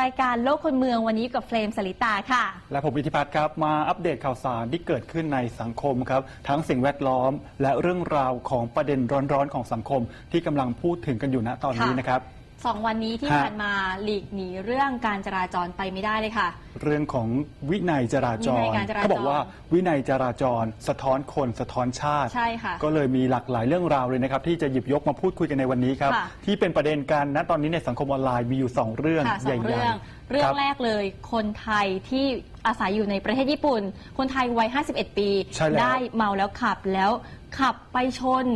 รายการโลกคนเมืองวันนี้กับเฟรมสลิตาค่ะ และผมวิทิพัฒน์ครับมาอัปเดตข่าวสารที่เกิดขึ้นในสังคมครับ ทั้งสิ่งแวดล้อม และเรื่องราวของประเด็นร้อนๆของสังคมที่กำลังพูดถึงกันอยู่ณตอนนี้นะครับ สองวันนี้ที่ฮะผ่านมาหลีกหนีเรื่องการจราจรไปไม่ได้เลยค่ะ เรื่องของวินัยจราจวินัรยการจราจร เขาบอกว่าวินัยจราจร สะท้อนคนสะท้อนชาติ ใช่ค่ะ ก็เลยมีหลากหลายเรื่องราวเลยนะครับ ที่จะหยิบยกมาพูดคุยกันในวันนี้ครับ ค่ะ ที่เป็นประเด็นกันณตอนนี้ในสังคมออนไลน์มีอยู่สองเรื่องค่ะสใหองญ่เรื่องๆเรื่อคงบ แรกเลย คนไทยที่อาศัยอยู่ในประเทศญี่ปุ่น คนไทยวัย 51 ปี ใช่แล้วได้เมาแล้วขับแล้วขับไปชน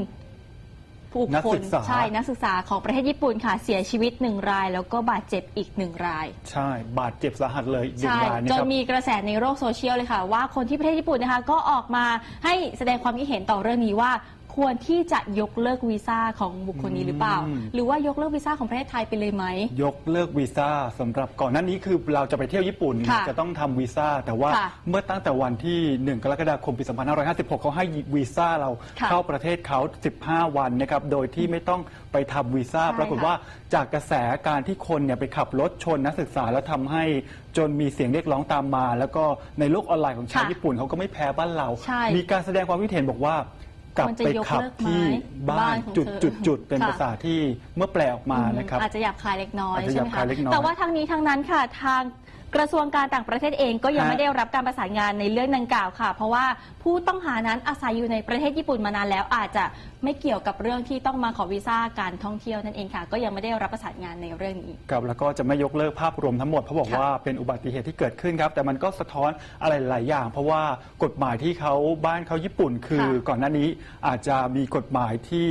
ผู้นักคศึนกษา ใช่นักศึกษาของประเทศญี่ปุ่นค่ะเสียชีวิตหนึ่งราย แล้วก็บาดเจ็บอีกหนึ่งราย ใช่ บาดเจ็บสาหัสเลยอีกหนึ่งใช่รายนะจคนรับ มีกระแสในโลกโซเชียลเลยค่ะ ว่าคนที่ประเทศญี่ปุ่นนะคะก็ออกมาให้แสดงความคิดเห็นต่อเรื่องนี้ว่า ควรที่จะยกเลิกวีซ่าของบุคคลนี้หรือเปล่า อืม หรือว่ายกเลิกวีซ่าของประเทศไทยไปเลยไหม ยกเลิกวีซ่าสำหรับก่อนหน้านี้คือเราจะไปเที่ยวญี่ปุ่นค่ะจะต้องทำวีซ่า แต่ว่าค่ะเมื่อตั้งแต่วันที่ 1 กรกฎาคมปี 2556 เขาให้วีซ่าเราค่ะเข้าประเทศเขา 15 วันนะครับโดยที่ไม่ต้องไปทำวีซ่า ใช่ปรากฏว่าจากกระแสการที่คนเนี่ยไปขับรถชนนักศึกษาแล้วทำให้จนมีเสียงเรียกร้องตามมา แล้วก็ในโลกออนไลน์ของชาวค่ะญี่ปุ่นเขาก็ไม่แพ้บ้านเรา ใช่ มีการแสดงความคิดเห็นบอกว่า กลับไปขับที่บ้าบ้านนของจุดเธอจุดจุดเป็นค่ะภาษาที่เมื่อแปลออกมานะครับอาจจะหยาบคายเล็กน้อยอาจจะใช่ไหมหยาบคาคะยเล็กน้อยแต่ว่าทางนี้ทางนั้นค่ะทาง กระทรวงการต่างประเทศเองก็ยังฮะ ไม่ได้รับการประสานงานในเรื่องดังกล่าวค่ะ เพราะว่าผู้ต้องหานั้นอาศัยอยู่ในประเทศญี่ปุ่นมานานแล้วอาจจะไม่เกี่ยวกับเรื่องที่ต้องมาขอวีซ่าการท่องเที่ยวนั่นเองค่ะ ก็ยังไม่ได้รับประสานงานในเรื่องนี้ ครับแล้วก็จะไม่ยกเลิกภาพรวมทั้งหมดเพราะบอกค่ะว่าเป็นอุบัติเหตุที่เกิดขึ้นครับ แต่มันก็สะท้อนอะไรหลายอย่าง เพราะว่ากฎหมายที่เขาบ้านเขาญี่ปุ่น คือค่ะก่อนหน้านี้อาจจะมีกฎหมายที่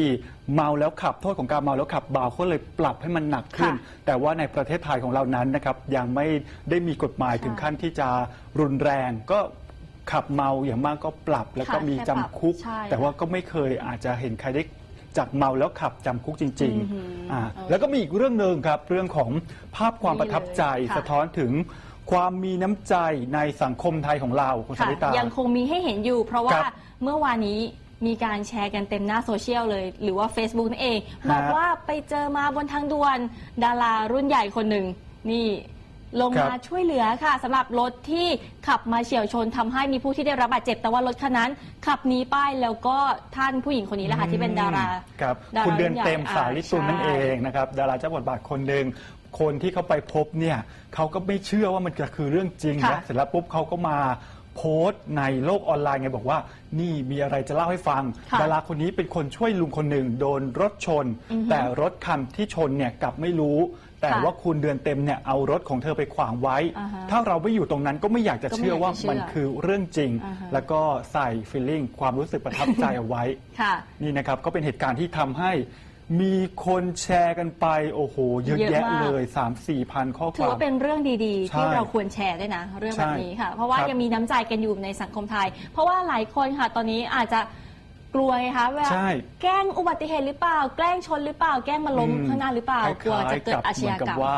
เมาแล้วขับโทษของการเมาแล้วขับเบาก็เลยปรับให้มันหนักขึ้น แต่ว่าในประเทศไทยของเรานั้นนะครับยังไม่ได้มีกฎหมายถึงขั้นที่จะรุนแรงก็ขับเมาอย่างมากก็ปรับแล้วก็ค่ะมีแค่จำปรับคุก ใช่แต่ว่าก็ไม่เคยอาจจะเห็นใครได้จากเมาแล้วขับจำคุกจริงอือหือๆอ่าเออแล้วก็มีอีกเรื่องหนึ่งครับ เรื่องของภาพความประทับใจนี่เลยค่ะ สะท้อนถึงความมีน้ำใจในสังคมไทยของเราคุณสค่ะริตา ยังคงมีให้เห็นอยู่ เพราะว่าครับเมื่อวานนี้ มีการแชร์กันเต็มหน้าโซเชียลเลย หรือว่า Facebook นั่นเอง ฮะ บอกว่าไปเจอมาบนทางด่วน ดารารุ่นใหญ่คนหนึ่ง นี่ ลงครับมาช่วยเหลือค่ะสำหรับรถที่ขับมาเฉียวชนทำให้มีผู้ที่ได้รับบาดเจ็บ แต่ว่ารถคันนั้น ขับหนีไปแล้วก็ท่านผู้หญิงคนนี้แหละค่ะที่เป็นดาราครับดาราคุณเดือนเต็มรุ่นใหญ่สาลิตุลอ่านั่นเองนะครับดาราเจ้าบทบาทคนหนึ่งคนที่เขาไปพบเนี่ยเขาก็ไม่เชื่อว่ามันจะคือเรื่องจริงค่ะนะเสร็จแล้วปุ๊บเขาก็มา โพสต์ในโลกออนไลน์ไงบอกว่า นี่มีอะไรจะเล่าให้ฟังค่ะดาราคนนี้เป็นคนช่วยลุงคนหนึ่งโดนรถชน อือฮึแต่รถคันที่ชนเนี่ยกลับไม่รู้ แต่ค่ะว่าคุณเดือนเต็มเนี่ยเอารถของเธอไปขวางไว้ อ่าฮะถ้าเราไม่อยู่ตรงนั้นก็ไม่อยากจะก็ไม่เชื่อว่าอยากจะเชื่อมันคือเรื่องจริง อ่าฮะ แล้วก็ใส่ฟีลลิ่งความรู้สึกประทับใจเอาไว้ ค่ะ นี่นะครับก็เป็นเหตุการณ์ที่ทำให้ มีคนแชร์กันไป โอ้โห เยอะเยอะแยะมาก เลย 3 4พันข้อคถือวาม ว่าเป็นเรื่องดีๆใช่ที่เราควรแชร์ด้วยนะ เรื่องแบบนี้ค่ะ เพราะว่าครับยังมีน้ำใจกันอยู่ในสังคมไทย เพราะว่าหลายคนค่ะ ตอนนี้อาจจะกลัวไงคะว่าใช่แกล้งอุบัติเหตุหรือเปล่า แกล้งชนหรือเปล่า แกล้งมาล้มอืม ข้างหน้าหรือเปล่า กลัวจะเกิดอาชเหมืญานกับกรรมว่า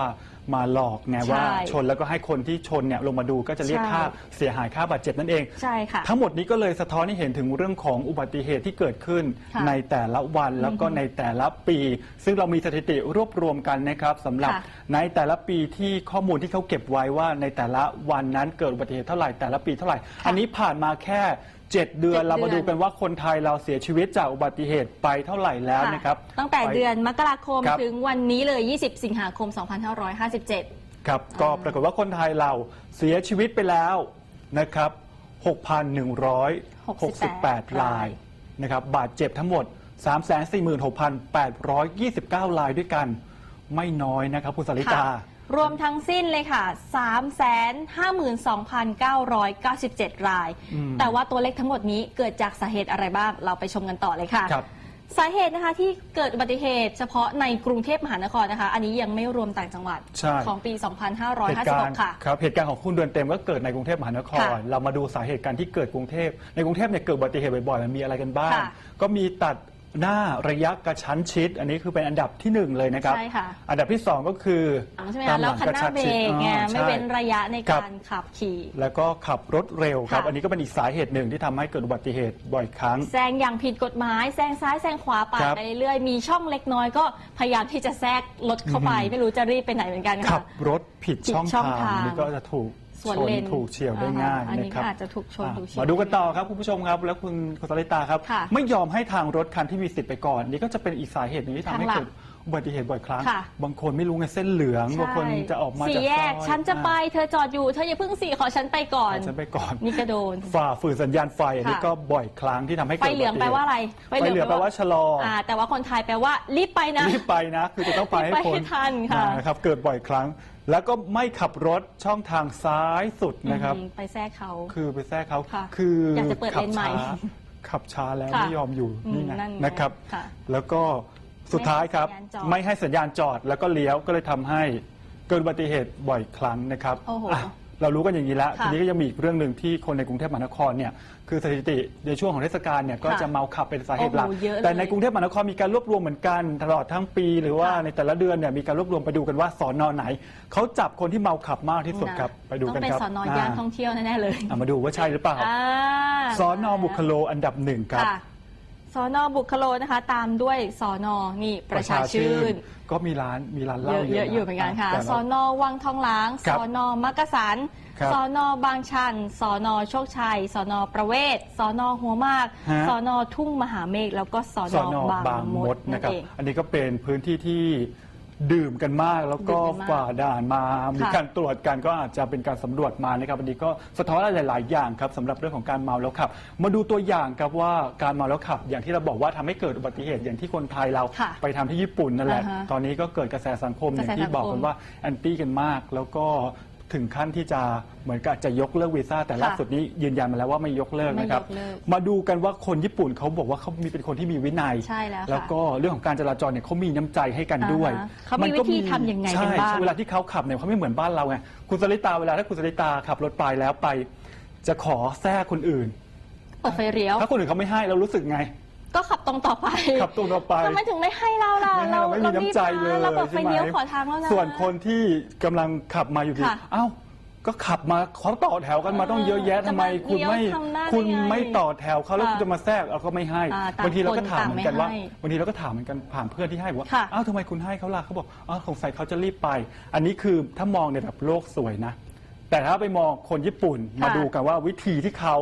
มาหลอกไงใช่ว่าชนแล้วก็ให้คนที่ชนเนี่ยลงมาดูก็จะเรียกใช่ ค่าเสียหายค่าบาดเจ็บนั่นเอง ใช่ค่ะ ทั้งหมดนี้ก็เลยสะท้อนให้เห็นถึงเรื่องของอุบัติเหตุที่เกิดขึ้นค่ะในแต่ละวันแล้วก็ในแต่ละปี ซึ่งเรามีสถิติรวบรวมกันนะครับสำหรับค่ะในแต่ละปีที่ข้อมูลที่เขาเก็บไว้ว่าในแต่ละวันนั้นเกิดอุบัติเหตุเท่าไหร่แต่ละปีเท่าไหร่ อันนี้ผ่านมาแค่ 7 เดือนเจ็ดเรามาเดืดูอน กันว่าคนไทยเราเสียชีวิตจากอุบัติเหตุไปเท่าไหร่แล้วค่ะนะครับตั้งแต่ไปเดือนมกราคมครับ ถึงวันนี้เลย 20 สิงหาคม 2557 ครับ ก็ปรากฏว่าคนไทยเราเสียชีวิตไปแล้วนะครับ 6,168 รายนะครับ บาดเจ็บทั้งหมด 346,829 รายด้วยกัน ไม่น้อยนะครับ คุณสริตาค่ะ รวมทั้งสิ้นเลยค่ะ 352,997 ราย อืม แต่ว่าตัวเลขทั้งหมดนี้เกิดจากสาเหตุอะไรบ้าง เราไปชมกันต่อเลยค่ะ ครับ สาเหตุนะคะที่เกิดอุบัติเหตุเฉพาะในกรุงเทพมหานครนะคะ อันนี้ยังไม่รวมต่างจังหวัดใช่ ของปี เหตุการณ์2556 ค่ะ ครับเหตุการณ์ของคุณเดือนเต็มก็เกิดในกรุงเทพมหานคร ค่ะเรามาดูสาเหตุการที่เกิดกรุงเทพในกรุงเทพเนี่ยเกิดอุบัติเหตุบ่อยๆมันมีอะไรกันบ้าง ค่ะก็มีตัด หน้าระยะกระชั้นชิด อันนี้คือเป็นอันดับที่หนึ่งเลยนะครับ ใช่ค่ะ อันดับที่สองก็คือใช่ไหมตาคะมหแล้ลัวงคันกระหน้าชั้นเบรชิดกไงอ่าไม่ใช่เป็นระยะในครับการขับขี่ แล้วก็ขับรถเร็วครับ ค่ะ อันนี้ก็เป็นอีกสาเหตุหนึ่งที่ทำให้เกิดอุบัติเหตุบ่อยครั้ง แซงอย่างผิดกฎหมายแซงซ้ายแซงขวาปาดครับไปเรื่อยๆมีช่องเล็กน้อยก็พยายามที่จะแทรกรถเข้าไป อืมไม่รู้จะรีบไปไหนเหมือนกันขัค่ะ บรถผิดผิดช่องช่องทางทาง นี่ก็จะถูก สวนชนเลนถูกเฉียวได้ง่ายอ่าอันนี้นะครับก็อาจจะถูกชนอะถูกเฉียว มาดูกันต่อครับคุณผู้ชมครับ แล้วคุณคุณสลิตาครับ ค่ะไม่ยอมให้ทางรถคันที่มีสิทธิ์ไปก่อน นี่ก็จะเป็นอีกสาเหตุหนึ่งที่ทำให้ทางหลัก เกิด อุบัติเหตุบ่อยครั้ง ค่ะ บางคนไม่รู้ไงเส้นเหลือง บางคนจะออกมาสี่จากแยกซอยฉันจะไปอ่เธอจอดอยู่ เธออย่าเพิ่งสี่ขอฉันไปก่อนะฉันไปก่อน นี่ก็โดน ฝ่าฝืนสัญญาณไฟอันนี้ค่ะ ก็บ่อยครั้งที่ทำให้ไฟเกิดเหลืองบัติแปลตุว่าอะไรไฟเหลืองแปลว่าชะลอออ่า แต่ว่าคนไทยแปลว่ารีบไปนะ รีบไปนะ คือจะต้องไปให้รีบไปพ้นให้ทันค่ะ นะครับเกิดบ่อยครั้ง แล้วก็ไม่ขับรถช่องทางซ้ายสุดนะครับ อืมไปแทรกเขา คือไปแทรกเขาค่ะคืออยากจะเปิดเลนใหม่ขับช้าขับช้าแล้วค่ะไม่ยอมอยู่อืมนี่ไงนั่นไงนะครับ ค่ะแล้วก็ สุดท้ายครับ ไม่ให้สัญญาณจอดไม่ให้สัญญาณจอดแล้วก็เลี้ยวก็เลยทำให้เกิดอุบัติเหตุบ่อยครั้งนะครับโอ้โหอะเรารู้กันอย่างนี้แล้วค่ะทีนี้ก็ยังมีอีกเรื่องหนึ่งที่คนในกรุงเทพมหานครเนี่ยคือสถิติในช่วงของเทศกาลเนี่ยก็ค่ะจะเมาขับเป็นสาเหตุหลักโอ้โหเยอะเลยแต่ในกรุงเทพมหานครมีการรวบรวมเหมือนกันตลอดทั้งปี หรือว่าค่ะ ในแต่ละเดือนเนี่ยมีการรวบรวมไปดูกันว่าสอนอไหนเขาจับคนที่เมาขับมากที่สุดครับไปดูต้อกันงเป็นครับสอนอย่านท่องเที่ยวแน่ๆเลยอะมาดูว่าใช่หรือเปล่าอ่าสอนอบุคโลอันดับหนึ่งครับ ค่ะ สอนอบุคโลนะคะ ตามด้วยสอนอนี่ประชาชื่น ก็มีร้านมีร้านเหเยล้าอะเยเยอะอะอยู่เหมือนกันค่ะแต่สละอนอวังทองหลางครัสบอนอมักกะสันครับสอนอบางชันสอนอโชคชัยสอนอประเวศสอนอหัวหมากฮะสอนอทุ่งมหาเมฆแล้วก็สอนสออนอบางบางมมดดนั่นะนครับเองอันนี้ก็เป็นพื้นที่ที่ ดื่มกันมากแล้วก็ดื่มกันมากฝ่าด่านมา มีค่ะการตรวจกันก็อาจจะเป็นการสำรวจมานะครับอันนี้ก็สะท้อนอะไรหลาย ๆ อย่างครับสำหรับเรื่องของการเมาแล้วขับ มาดูตัวอย่างครับว่าการเมาแล้วขับ อย่างที่เราบอกว่าทำให้เกิดอุบัติเหตุอย่างที่คนไทยเราค่ะไปทำที่ญี่ปุ่นนั่นแหละ อ่าฮะตอนนี้ก็เกิดกระแสสังคมอย่างที่กระแสสังคมบอกกันว่าแอนตี้กันมาก แล้วก็ ถึงขั้นที่จะเหมือนกับจะยกเลิกวีซ่าแต่ล่าสุดนี้ยืนยันมาแล้วว่าไม่ยกเลิกนะครับ ไม่ยกเลิกมาดูกันว่าคนญี่ปุ่นเขาบอกว่าเขามีเป็นคนที่มีวินัย ใช่แล้วค่ะแล้วก็เรื่องของการจราจรเนี่ยเขามีน้ำใจให้กันด้วยอ่าฮะเขามีวิธีทำยังไงกันใช่บ้าง เวลาที่เขาขับเนี่ยเขาไม่เหมือนบ้านเราไงคุณสลิตาเวลาถ้าคุณสลิตาขับรถไปแล้วไป จะขอแทรกคนอื่น เปิดไฟเลี้ยว ถ้าคนอื่นเขาไม่ให้เรารู้สึกไง ก็ขับตรงต่อไปขับตรงต่อไปทำไมถึงไม่ให้เราล่ะไม่ให้เราไม่มีน้ำใจเลยเราเปิดไฟใช่ไหมเลี้ยวขอทางแล้วนะ ส่วนคนที่กำลังขับมาอยู่ดีค่ะเอ้าก็ขับมาเขาต่อแถวกันมาต้องเยอะแยะจะทำไมมาคุณไม่เลี้ยวทำหน้าได้คุณไงไม่ต่อแถวเขาแล้วค่ะคุณจะมาแทรกเราก็ไม่ให้อ่าต่างบางทีเราก็ถามคนเหมือนกันว่าต่างไม่ให้บางทีเราก็ถามเหมือนกันผ่านเพื่อนที่ให้บอกว่าค่ะ อ้าวทำไมคุณให้เขาล่ะเขาบอกอ้าวสงสัยเขาจะรีบไป อันนี้คือถ้ามองในแบบโลกสวยนะ แต่ถ้าไปมองคนญี่ปุ่นค่ะมาดูกันว่าวิธีที่เขา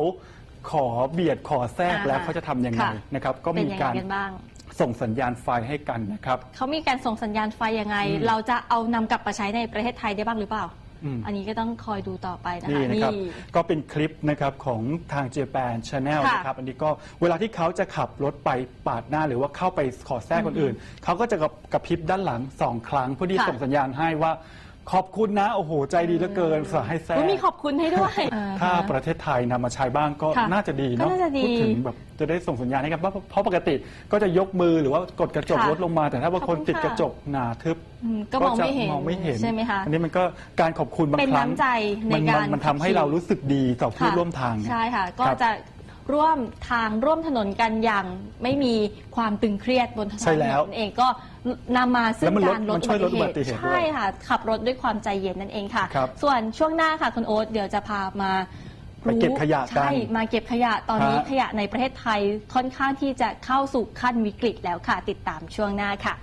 ขอเบียดขอแทรกอ่าแล้วเขาจะทำยังไงค่ะ นะครับ ก็เป็นมียังไงการกันบ้าง ส่งสัญญาณไฟให้กันนะครับ เขามีการส่งสัญญาณไฟยังไง อืมเราจะเอานำกลับมาใช้ในประเทศไทยได้บ้างหรือเปล่า อืม อันนี้ก็ต้องคอยดูต่อไปนะคะนี่นะครับก็เป็นคลิปนะครับของทาง Japan Channel ค่ะนะครับ อันนี้ก็เวลาที่เขาจะขับรถไปปาดหน้าหรือว่าเข้าไปขอแทรกคนอื่น เขาก็จะกระกระพริบด้านหลังสองครั้งเพื่อที่ค่ะส่งสัญญาณให้ว่า ขอบคุณนะ โอ้โห ใจดีเหลือเกินสาให้แทรอุ๊ยกมีขอบคุณให้ด้วย ถ้าอ่ฮะประเทศไทยนำมาใช้บ้างก็ค่ะน่าจะดีเนาะก็น่าจะดี พูดถึงแบบจะได้ส่งสัญญาณให้กันเพราะเพราะปกติก็จะยกมือหรือว่ากดกระจกค่ะรถลงมา แต่ถ้าบางคนขอบคุณติดค่ะกระจกหนาทึบอืมก็มองจะไม่เห็นมองไม่เห็นใช่ไหมคะอันนี้มันก็การขอบคุณบางเป็นครั้งน้ำใจในมันการมันมันทำให้เรารู้สึกดีต่อผู้ค่ะร่วมทางไงใช่ค่ะ ก็ครับ จะ ร่วมทางร่วมถนนกันอย่างไม่มีความตึงเครียดบนถนนใช่แล้วนั่นเองก็นำมาซึ่แล้งวมันลดการลดมันช่วยลดอุบัติเหตุด้วยใช่ค่ะ ขับรถด้วยความใจเย็นนั่นเองค่ะ ครับส่วนช่วงหน้าค่ะคุณโอ๊ตเดี๋ยวจะพามาไปเก็บขยะกันใช่มาเก็บขยะตอนนี้ฮะ ขยะในประเทศไทยค่อนข้างที่จะเข้าสู่ขั้นวิกฤตแล้วค่ะ ติดตามช่วงหน้าค่ะ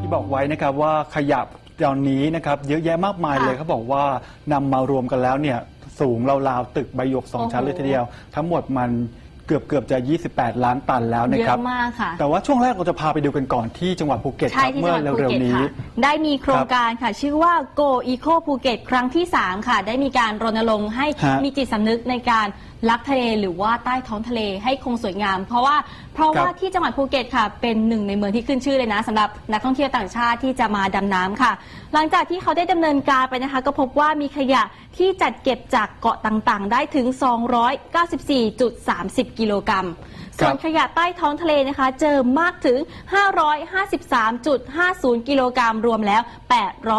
ที่บอกไว้นะครับว่าขยะ ตอนนี้นะครับเยอะแยะมากมายค่ะเลยเขาบอกว่านำมารวมกันแล้วเนี่ยสูงราวๆตึกใบหยกสองโอ้โห ชั้นเลยทีเดียว ทั้งหมดมันเกือบเกือบๆจะ 28 ล้านตันแล้วนะเยครับอะมากค่ะ แต่ว่าช่วงแรกเราจะพาไปดูกันก่อนที่จังหวัดภูเก็ตคใช่รับที่เมื่จัองหวัดภูเร็วเก็ตๆนี้ ค่ะ ได้มีโครงการค่ะ ชื่อว่า Go Eco ภูเก็ตครั้งที่ 3 ค่ะ ได้มีการรณรงค์ให้ฮะมีจิตสำนึกในการ รักทะเลหรือว่าใต้ท้องทะเลให้คงสวยงาม เพราะว่าเพราะว่าครับที่จังหวัดภูเก็ตค่ะ เป็นหนึ่งในเมืองที่ขึ้นชื่อเลยนะสำหรับนักท่องเที่ยวต่างชาติที่จะมาดำน้ำค่ะ หลังจากที่เขาได้ดำเนินการไปนะคะ ก็พบว่ามีขยะที่จัดเก็บจากเกาะต่างๆ ได้ถึง 294.30 กิโลกรัม ส่วนขยะใต้ท้องทะเลนะคะ เจอมากถึง 553.50 กิโลกรัมรวมแล้ว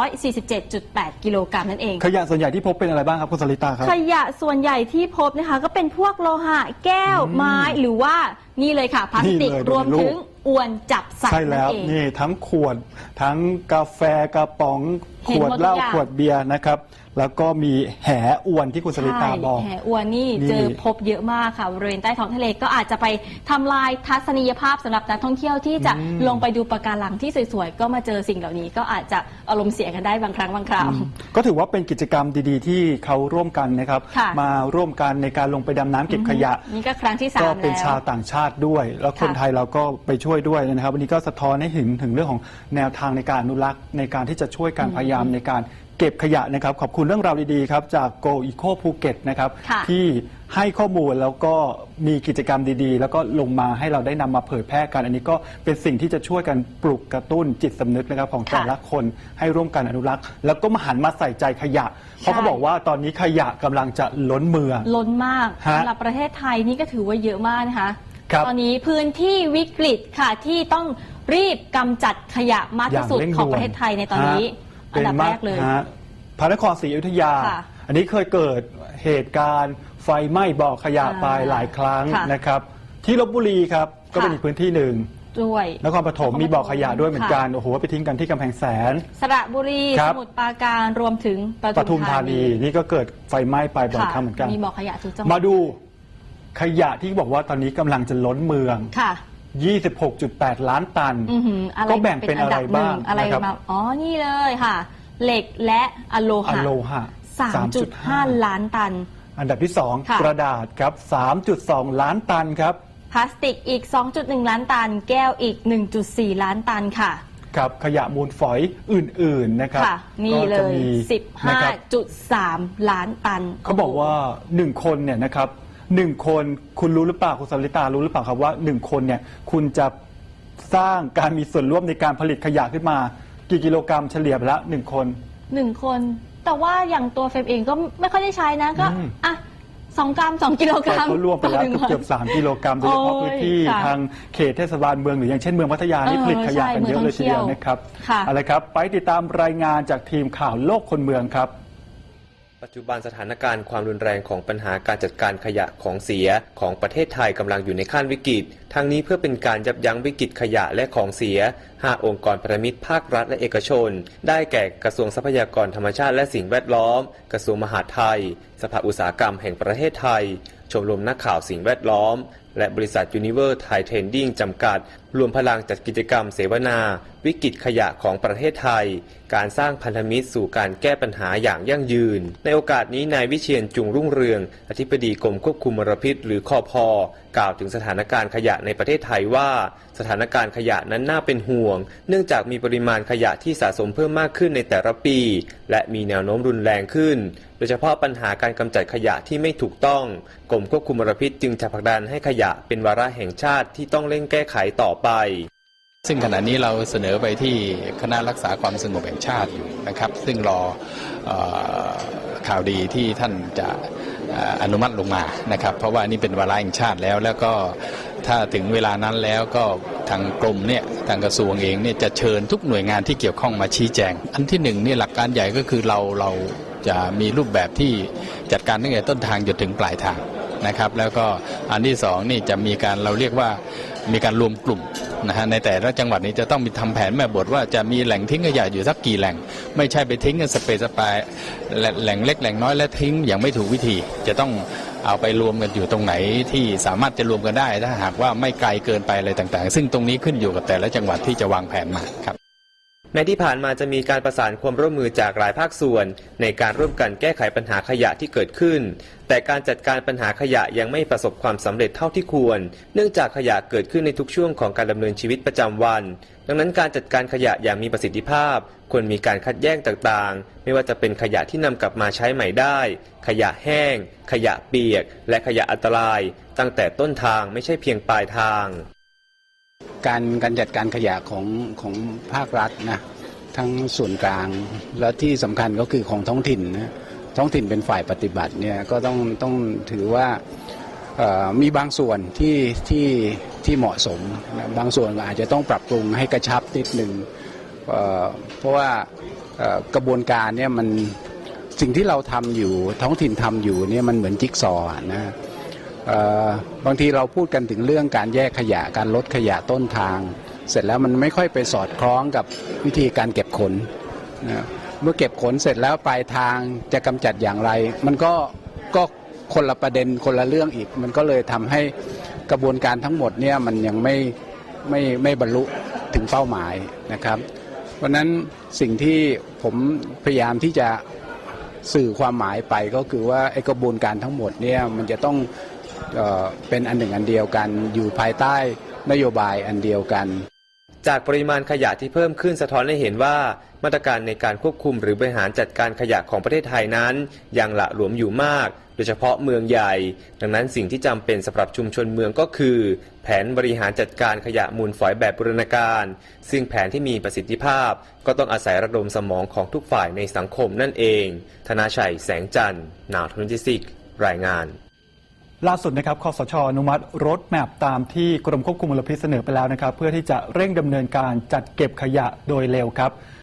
847.8 กิโลกรัมนั่นเอง ขยะส่วนใหญ่ที่พบเป็นอะไรบ้างครับคุณสลิตาครับ ขยะส่วนใหญ่ที่พบนะคะก็เป็นพวกโลหะแก้วไม้หรือว่านี่เลยค่ะพลาสติกนี่เลยรวมดูในรูปถึงอวนจับสัตใช่ว์นั่แล้นวเองนี่ทั้งขวด ทั้งกาแฟกระป๋องเห็ขนวดหมดเหล้าทุกอย่างขวดเบียร์นะครับ แล้วก็มีแหอวนที่คุณสลิตาใช่บอกแหอวนนี่นี่ เจอพบเยอะมากค่ะบริเวณใต้ท้องทะเลก็อาจจะไปทำลายทัศนียภาพสำหรับนักท่องเที่ยวที่จะลงไปดูปะการังที่สวยๆก็มาเจอสิ่งเหล่านี้ ก็อาจจะอารมณ์เสียกันได้บางครั้งบางคราว ก็ถือว่าเป็นกิจกรรมดีๆ ที่เขาร่วมกันนะครับ ค่ะ มาร่วมกันในการลงไปดำน้ำเก็บขยะ นี่ก็ครั้งที่สาก็มเป็นแล้วชาวต่างชาติด้วย แล้วคนค่ะ ไทยเราก็ไปช่วยด้วยนะครับ วันนี้ก็สะท้อนให้เห็นถึงเรื่องของแนวทางในการอนุรักษ์ในการที่จะช่วยการพยายามในการ เก็บขยะนะครับ ขอบคุณเรื่องราวดีๆครับจาก Go Eco ภูเก็ตนะครับค่ะที่ให้ข้อมูลแล้วก็มีกิจกรรมดีๆ แล้วก็ลงมาให้เราได้นำมาเผยแพร่กัน อันนี้ก็เป็นสิ่งที่จะช่วยกันปลุกกระตุ้นจิตสำนึกนะครับของแต่ละคนให้ร่วมกันอนุรักษ์ แล้วก็มาหันมาใส่ใจขยะ เพราะเขาบอกว่าตอนนี้ขยะกำลังจะล้นเมือง ล้นมากฮะสำหรับประเทศไทยนี่ก็ถือว่าเยอะมากนะคะ ครับตอนนี้พื้นที่วิกฤตค่ะที่ต้องรีบกำจัดขยะมากที่สุดย่าร่ของด่วประเทศไทยในตอนนี้ ฮะ อันดับป็แรกเลย ฮะพระนครศรีอยุธยา ค่ะอันนี้เคยเกิดเหตุการณ์ ไฟไหม้บ่อขยะไปอ่าหลายครั้งค่ะนะครับ ที่ลบบุรีครับก็เป็นค่ะ อีกพื้นที่หนึ่งด้วย นครปฐมมีบ่อขยะด้วยเหมือนกันค่ะโอ้โหไปทิ้งกันที่กำแพงแสน สระบุรี ครัสบ มุทรปราการรวมถึงปปทุมธานีนี่ก็เกิดไฟไหม้ไปบ่อยครั้งเหมือนกัน มีบ่อขยะทุกจังหวัมาดดูขยะที่บอกว่าตอนนี้กำลังจะล้นเมือง ค่ะ 26.8 ล้านตัน อือหืออะไรก็แบ่งเป็นอะไรดัหบ้างนึ่อะไรนะครับ มาอ๋อ นี่เลยค่ะ เหล็กและอะโลอะหะโลหะ 3.5 ล้านตัน อันดับที่ ค่ะ 2 กระดาษครับ 3.2 ล้านตันครับพลาสติกอีก 2.1 ล้านตัน แก้วอีก 1.4 ล้านตันค่ะ กับขยะมูลฝอยอื่นๆนะครับค่ะ นี่เลก็จะย มีนะครับ15.3 ล้านตันเขาบอกว่า 1 คนเนี่ยนะครับ หนึ่งคนคุณรู้หรือเปล่าคุณสลิตารู้หรือเปล่าครับว่า1คนเนี่ยคุณจะสร้างการมีส่วนร่วมในการผลิตขยะขึ้นมา กี่กิโลกรัมเฉลี่ยไปละหนึ่งคน หนึ่งคน แต่ว่าอย่างตัวเฟรมเองก็ไม่ค่อยได้ใช้นะก็อืม อะสองกรัมสองกิโลกแต่รัมเขารวมไปแล้วต่อหนึ่งเกือบวันๆ3กิโลกรัมโดยเฉพาะโอ้ยพื้นที่ค่ะทางเขตเทศบาลเมืองหรืออย่างเช่นเมืองพัทยานี่เออผลิตขยะกันใช่เยอะเลยทีเดียวเมืองท่องเที่ยวนะครับค่ะ เอาละครับ ไปติดตามรายงานจากทีมข่าวโลกคนเมืองครับ ปัจจุบันสถานการณ์ความรุนแรงของปัญหาการจัดการขยะของเสียของประเทศไทยกำลังอยู่ในขั้นวิกฤต ทั้งนี้เพื่อเป็นการยับยั้งวิกฤตขยะและของเสีย 5 องค์กรพันธมิตรภาครัฐและเอกชน ได้แก่กระทรวงทรัพยากรธรรมชาติและสิ่งแวดล้อม กระทรวงมหาดไทย สภาอุตสาหกรรมแห่งประเทศไทย ชมรมนักข่าวสิ่งแวดล้อม และบริษัท Univer Thai Trading จำกัด รวมพลังจัดกิจกรรมเสวนา วิกฤตขยะของประเทศไทย การสร้างพันธมิตรสู่การแก้ปัญหาอย่างยั่งยืน ในโอกาสนี้นายวิเชียนจุงรุ่งเรือง อธิบดีกรมควบคุมมลพิษ หรือคอพอกล่าวถึงสถานการณ์ขยะในประเทศไทยว่า สถานการณ์ขยะนั้นน่าเป็นห่วง เนื่องจากมีปริมาณขยะที่สะสมเพิ่มมากขึ้นในแต่ละปี และมีแนวโน้มรุนแรงขึ้น โดยเฉพาะปัญหาการกำจัดขยะที่ไม่ถูกต้องกรมควบคุมมลพิษจึงจะผลักดันให้ขยะเป็นวาระแห่งชาติที่ต้องเร่งแก้ไขต่อไป ซึ่งขณะนี้เราเสนอไปที่คณะรักษาความสงบแห่งชาติอยู่นะครับ ซึ่งรออข่าวดีที่ท่านจะเอ่ออนุมัติลงมานะครับ เพราะว่านี่เป็นวาระแห่งชาติแล้วแล้วก็ถ้าถึงเวลานั้นแล้วก็ทางกรมเนี่ยทางกระทรวงเองเนี่ยจะเชิญทุกหน่วยงานที่เกี่ยวข้องมาชี้แจง อันที่หนึ่งเนี่ยหลักการใหญ่ก็คือเราเราจะมีรูปแบบที่จัดการตั้งแต่ต้นทางจนถึงปลายทาง นะครับ แล้วก็อันที่สองนี่จะมีการเราเรียกว่ามีการรวมกลุ่มนะฮะในแต่ละจังหวัดนี้จะต้องมีทำแผนแม่บทว่าจะมีแหล่งทิ้งขยะอยู่สักกี่แหล่ง ไม่ใช่ไปทิ้งกันสเปซสปายแหล่งเล็กแหล่งน้อยและทิ้งอย่างไม่ถูกวิธี จะต้องเอาไปรวมกันอยู่ตรงไหนที่สามารถจะรวมกันได้ ถ้าหากว่าไม่ไกลเกินไปอะไรต่างๆ ซึ่งตรงนี้ขึ้นอยู่กับแต่ละจังหวัดที่จะวางแผนมาครับ ม้ที่ผ่านมาจะมีการประสานความร่วมมือจากหลายภาคส่วน ในการร่วมกันแก้ไขปัญหาขยะที่เกิดขึ้น แต่การจัดการปัญหาขยะยังไม่ประสบความสำเร็จเท่าที่ควร เนื่องจากขยะเกิดขึ้นในทุกช่วงของการดำเนินชีวิตประจำวัน ดังนั้นการจัดการขยะอย่างมีประสิทธิภาพควรมีการคัดแยกต่างๆ ไม่ว่าจะเป็นขยะที่นำกลับมาใช้ใหม่ได้ ขยะแห้ง ขยะเปียก และขยะอันตราย ตั้งแต่ต้นทางไม่ใช่เพียงปลายทาง การการจัดการขยะของของภาครัฐนะทั้งส่วนกลางและที่สำคัญก็คือของท้องถิ่นนะท้องถิ่นเป็นฝ่ายปฏิบัติเนี่ยก็ต้องต้องถือว่ามีบางส่วนที่ที่ที่เหมาะสมนะบางส่วนอาจจะต้องปรับปรุงให้กระชับนิดหนึ่งเเพราะว่ากระบวนการเนี่ยมันสิ่งที่เราทำอยู่ท้องถิ่นทำอยู่เนี่ยมันเหมือนจิ๊กซอว์นะ บางทีเราพูดกันถึงเรื่องการแยกขยะการลดขยะต้นทาง เสร็จแล้วมันไม่ค่อยไปสอดคล้องกับวิธีการเก็บขนนะเมื่อเก็บขนเสร็จแล้วปลายทางจะกำจัดอย่างไร มันก็ก็คนละประเด็นคนละเรื่องอีก มันก็เลยทำให้กระบวนการทั้งหมดเนี่ยมันยังไม่ไม่ไม่บรรลุถึงเป้าหมายนะครับเพราะฉะนั้นสิ่งที่ผมพยายามที่จะสื่อความหมายไปก็คือว่าไอ้กระบวนการทั้งหมดเนี่ยมันจะต้อง เป็นอันหนึ่งอันเดียวกัน อยู่ภายใต้นโยบายอันเดียวกัน จากปริมาณขยะที่เพิ่มขึ้นสะท้อนให้เห็นว่ามาตรการในการควบคุมหรือบริหารจัดการขยะของประเทศไทยนั้น ยังหละหลวมอยู่มาก โดยเฉพาะเมืองใหญ่ ดังนั้นสิ่งที่จำเป็นสำหรับชุมชนเมืองก็คือ แผนบริหารจัดการขยะมูลฝอยแบบบูรณาการ ซึ่งแผนที่มีประสิทธิภาพ ก็ต้องอาศัยระดมสมองของทุกฝ่ายในสังคมนั่นเอง ธนาชัยแสงจันทร์นาวทนจิสิก รายงาน ล่าสุดนะครับคอสชอนุมัติรถแมพตามที่กรมควบคุมมลพิษเสนอไปแล้วนะครับ เพื่อที่จะเร่งดำเนินการจัดเก็บขยะโดยเร็วครับ